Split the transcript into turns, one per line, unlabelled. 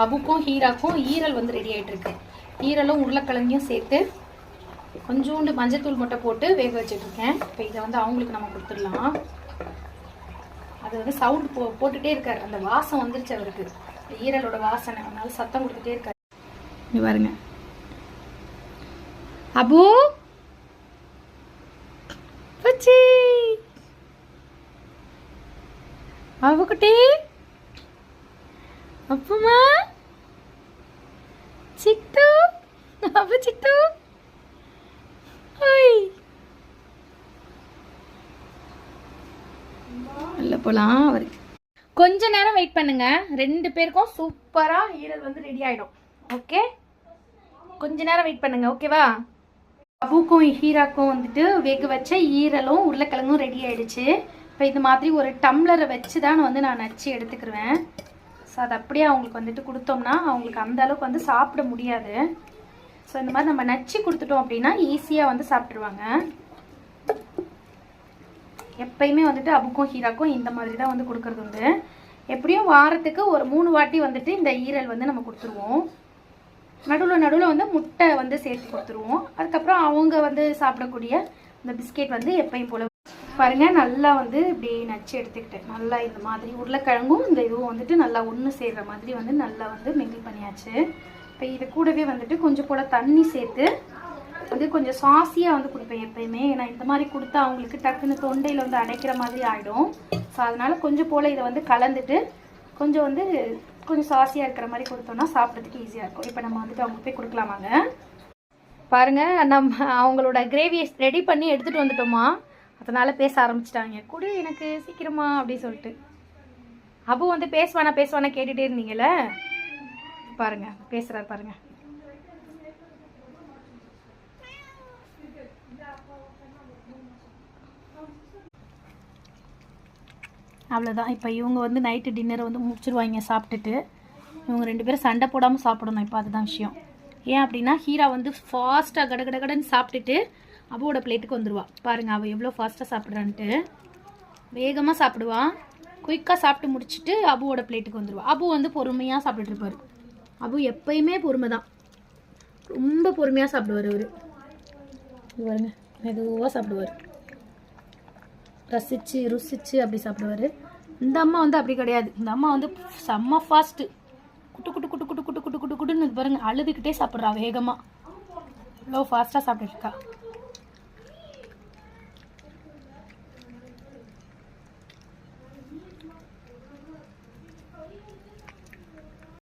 அபுக்கும் ஹீராக்கும் ஈரல் வந்து ரெடி ஆயிட்டு இருக்கு ஈரலும் உருளைக்கிழங்கையும் சேர்த்து கொஞ்சோண்டு மஞ்சத்தூள் மட்டும் போட்டு வேக வச்சுட்டு இருக்கேன் இப்போ இதை வந்து அவங்களுக்கு நம்ம கொடுத்துடலாம். அது வந்து சவுண்ட் போ போட்டுட்டே இருக்காரு. அந்த வாசம் வந்துருச்சு அவருக்கு. ஈரலோட வாசனை. அதனால சத்தம் கொடுத்துட்டே இருக்காரு. இங்க பாருங்க. அபு! பூச்சி அபுக்குட்டி அப்புமா சிட்டு அபு சிட்டு உள்ள போலாம் அவருக்கு கொஞ்ச நேரம் வெயிட் பண்ணுங்க. ரெண்டு பேருக்கும் சூப்பரா ஈரல் வந்து ரெடி ஆயிடும். ஓகே கொஞ்ச நேரம் வெயிட் பண்ணுங்க ஓகேவா அபுக்கும் ஹீராக்கும் வந்துட்டு வேக வச்ச ஈரலும் உருளைக்கிழங்கும் ரெடி ஆயிடுச்சு. இப்போ இது மாதிரி ஒரு டம்ளரை வச்சு தான் வந்து நான் நச்சு எடுத்துக்கிருவேன். ஸோ அது அப்படியே அவங்களுக்கு வந்துட்டு கொடுத்தோம்னா அவங்களுக்கு அந்த அளவுக்கு வந்து சாப்பிட முடியாது. ஸோ இந்த மாதிரி நம்ம நச்சு கொடுத்துட்டோம் அப்படின்னா ஈஸியாக வந்து சாப்பிட்ருவாங்க எப்பயுமே வந்துட்டு அபுக்கும் ஹீராக்கும் இந்த மாதிரி தான் வந்து கொடுக்கறது உண்டு. எப்படியும் வாரத்துக்கு ஒரு மூணு வாட்டி வந்துட்டு இந்த ஈரல் வந்து நம்ம கொடுத்துருவோம். நடுவில் நடுவில் வந்து முட்டை வந்து சேர்த்து கொடுத்துருவோம். அதுக்கப்புறம் அவங்க வந்து சாப்பிடக்கூடிய இந்த பிஸ்கெட் வந்து எப்பயும் போல் பாருங்க நல்லா வந்து இப்படி நச்சு எடுத்துக்கிட்டேன் நல்லா இந்த மாதிரி உருளைக்கிழங்கும் இந்த இதுவும் வந்துட்டு நல்லா ஒன்று சேர்கிற மாதிரி வந்து நல்லா வந்து மிங்கிள் பண்ணியாச்சு. இப்போ இது கூடவே வந்துட்டு கொஞ்சம் போல தண்ணி சேர்த்து வந்து கொஞ்சம் சாசியாக வந்து கொடுப்பேன் எப்பயுமே. ஏன்னா இந்த மாதிரி கொடுத்தா அவங்களுக்கு டக்குன்னு தொண்டையில் வந்து அடைக்கிற மாதிரி ஆகிடும் ஸோ அதனால் கொஞ்சம் போல் இதை வந்து கலந்துட்டு கொஞ்சம் வந்து கொஞ்சம் சாசியாக இருக்கிற மாதிரி கொடுத்தோம்னா சாப்பிட்றதுக்கு ஈஸியாக இருக்கும். இப்போ நம்ம வந்துட்டு அவங்க போய் கொடுக்கலாமாங்க? பாருங்கள் நம்ம அவங்களோட கிரேவியை ரெடி பண்ணி எடுத்துகிட்டு வந்துட்டோமா? அதனால் பேச ஆரம்பிச்சிட்டாங்க. கொடு எனக்கு சீக்கிரமா அப்படின்னு சொல்லிட்டு. அபு வந்து பேசுவானா பேசுவானா கேட்டுட்டே இருந்தீங்கல்ல? பாருங்க பேசுறாரு பாருங்க. அவ்வளோதான் இப்போ இவங்க வந்து நைட்டு டின்னரை வந்து முடிச்சிருவாங்க சாப்பிட்டுட்டு. இவங்க ரெண்டு பேரும் சண்டை போடாமல் சாப்பிடணும் இப்போ அதுதான் விஷயம். ஏன் அப்படின்னா ஹீரா வந்து ஃபாஸ்ட்டாக கடகடகடன்னு கடன்னு சாப்பிட்டுட்டு அபுவோட பிளேட்டுக்கு வந்துடுவா பாருங்க அவள் எவ்வளோ ஃபாஸ்ட்டாக சாப்பிட்றான்ட்டு. வேகமாக சாப்பிடுவா. குயிக்காக சாப்பிட்டு முடிச்சுட்டு அபுவோட பிளேட்டுக்கு வந்துடுவா அபு வந்து பொறுமையாக சாப்பிட்டுட்டு இருப்பார். அபு எப்பயுமே பொறுமை தான் ரொம்ப பொறுமையாக சாப்பிடுவார் அவர். பாருங்க மெதுவாக சாப்பிடுவார். ரசிச்சு ருசிச்சு அப்படி சாப்பிடுவாரு. இந்த அம்மா வந்து அப்படி கிடையாது. இந்த அம்மா வந்து செம்ம fast good good good good good good good குட்டுன்னு பாருங்க அழுதுகிட்டே சாப்பிட்றா வேகமாக இவ்வளோ ஃபாஸ்ட்டாக சாப்பிட்டுருக்கா